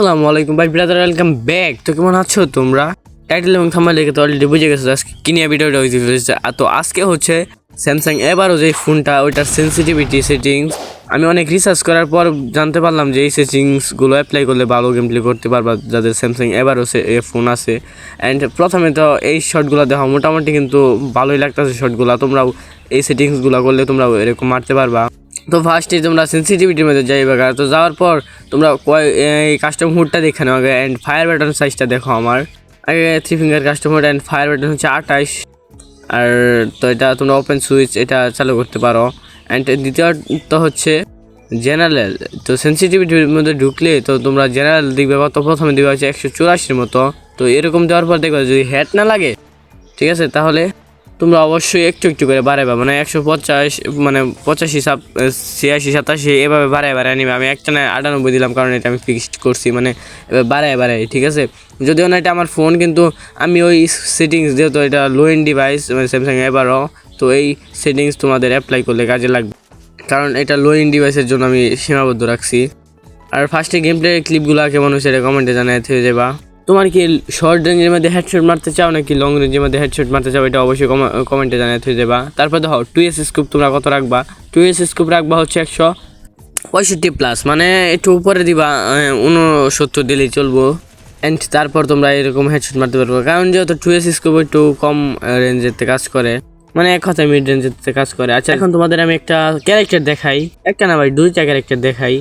আসসালামু আলাইকুম। ভাই ব্রাদার ওয়েলকাম ব্যাক তো কেমন আছো তোমরা? টাইটেল এবং থাম্বনেল দেখে তো অলরেডি বুঝে গেছো আজকে কি নিয়ে ভিডিওটা চলেছে। আর তো আজকে হচ্ছে স্যামসাং এবারও যে ফোনটা ওইটার সেন্সিটিভিটি সেটিংস আমি অনেক রিসার্চ করার পর জানতে পারলাম যে এই সেটিংসগুলো অ্যাপ্লাই করলে ভালো গেম প্লে করতে পারবা, যাদের স্যামসাং এবারও সে ফোন আছে। অ্যান্ড প্রথমে তো এই শটগুলো দেখো মোটামুটি কিন্তু ভালোই লাগতেছে শটগুলো তোমরাও এই সেটিংসগুলো করলে তোমরাও এরকম মারতে পারবা। তো ফার্স্টে তোমরা সেন্সিটিভিটির মধ্যে যাইবে। তো যাওয়ার পর তোমরা এই কাস্টম হুডটা দেখে নাও আগে অ্যান্ড ফায়ার বাটন সাইজটা দেখো আমার। আগে three finger custom HUD and fire button হচ্ছে আঠাইশ আর তো এটা তোমরা ওপেন সুইচ এটা চালু করতে পারো। অ্যান্ড দ্বিতীয়ত হচ্ছে জেনারেল তো সেন্সিটিভিটির মধ্যে ঢুকলে তো তোমরা জেনারেল দেখবে কত প্রথমে দেখবে হচ্ছে একশো চুরাশির মতো। তো এরকম দেওয়ার পর দেখবে যদি হেড না লাগে, ঠিক আছে? তাহলে তোমরা অবশ্যই একটু একটু করে বাড়াবা মানে একশো পঞ্চাশ মানে পঁচাশি, সাপ ছিয়াশি, সাতাশি, এভাবে বাড়ায় বাড়ায় নিবে। আমি একটা না আটানব্বই দিলাম, কারণ এটা আমি ফিক্সড করছি মানে এবার বাড়ায় বাড়ায়, ঠিক আছে? যদিও না এটা আমার ফোন কিন্তু আমি ওই সেটিংস যেহেতু এটা লো এন্ড ডিভাইস মানে স্যামসাং এবারও তো এই সেটিংস তোমাদের অ্যাপ্লাই করলে কাজে লাগবে। কারণ এটা লো এন্ড ডিভাইসের জন্য আমি সীমাবদ্ধ রাখছি। আর ফার্স্টে গেম প্লে ক্লিপগুলো কেমন হয়েছে, এটা কমেন্টে থেকে যাবা তোমার কি শর্ট রেঞ্জের মধ্যে হেডশট মারতে চাও নাকি লং রেঞ্জের মধ্যে হেডশট মারতে চাও? এটা অবশ্যই কমেন্টে জানাই থেকে যাবা তারপর দেখো টু এস স্কুপ তোমরা কত রাখবা? টু এস স্কুপ রাখবা হচ্ছে একশো পঁয়ষট্টি প্লাস মানে একটু উপরে দিবা উনসত্তর দিলেই চলবো। অ্যান্ড তারপর তোমরা এরকম হেডশট মারতে পারব। কারণ যেহেতু টু এস স্কোপ একটু কম রেঞ্জেতে কাজ করে। মানে এক কথায় মিড রেঞ্জেতে কাজ করে। আচ্ছা এখন তোমাদের আমি একটা ক্যারেক্টার দেখাই। একটা না ভাই, দুইটা ক্যারেক্টার দেখাই।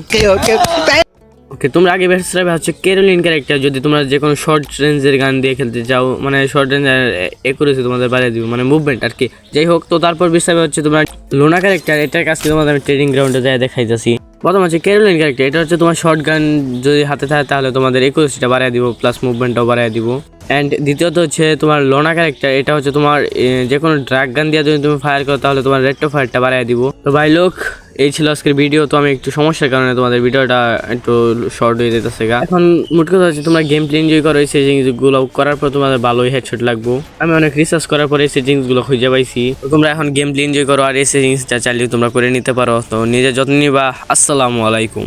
ওকে, তোমরা আগে বেস্ট রাখবে হচ্ছে কেরোলিন ক্যারেক্টার যদি তোমরা যে কোনো শর্ট রেঞ্জের গান দিয়ে খেলতে চাও মানে শর্ট রেঞ্জের একুরেসি তোমাদের বাড়িয়ে দিবে মানে মুভমেন্ট আর কি। যাই হোক, তো তারপর বিষয় হচ্ছে তোমরা লোনা ক্যারেক্টার এটার কাছে তোমাদের আমি ট্রেনিং গ্রাউন্ডে যাই, দেখাইতেছি। প্রথম হচ্ছে কেরোলিন ক্যারেক্টার এটা হচ্ছে তোমার শর্ট গান যদি হাতে থাকে, তাহলে তোমাদের একুরেসিটা বাড়ায় দিব প্লাস মুভমেন্টটাও বাড়ায় দিব। অ্যান্ড দ্বিতীয়ত হচ্ছে তোমার লোনা ক্যারেক্টার এটা হচ্ছে তোমার যে কোনো ড্রাগ গান দিয়ে যদি তুমি ফায়ার করো, তাহলে তোমার রেড ফায়ারটা বাড়ায় দিব। তো ভাই লোক এই ছিল আজকের ভিডিও তো আমি একটু সমস্যার কারণে তোমাদের ভিডিওটা একটু শর্ট হয়ে যেতেছে গা। এখন মোট কথা হচ্ছে তোমরা গেম প্লে এনজয় করো, এই সেটিংসগুলো করার পর তোমাদের ভালোই হেডশট লাগবো। আমি অনেক রিসার্চ করার পরে এই সেটিংসগুলো খুঁজে পাইছি। তোমরা এখন গেম প্লে এনজয় করো, আর এই সেটিংসটা চালিয়ে তোমরা করে নিতে পারো। তো নিজের যত্ন নিবা। আসসালামু আলাইকুম।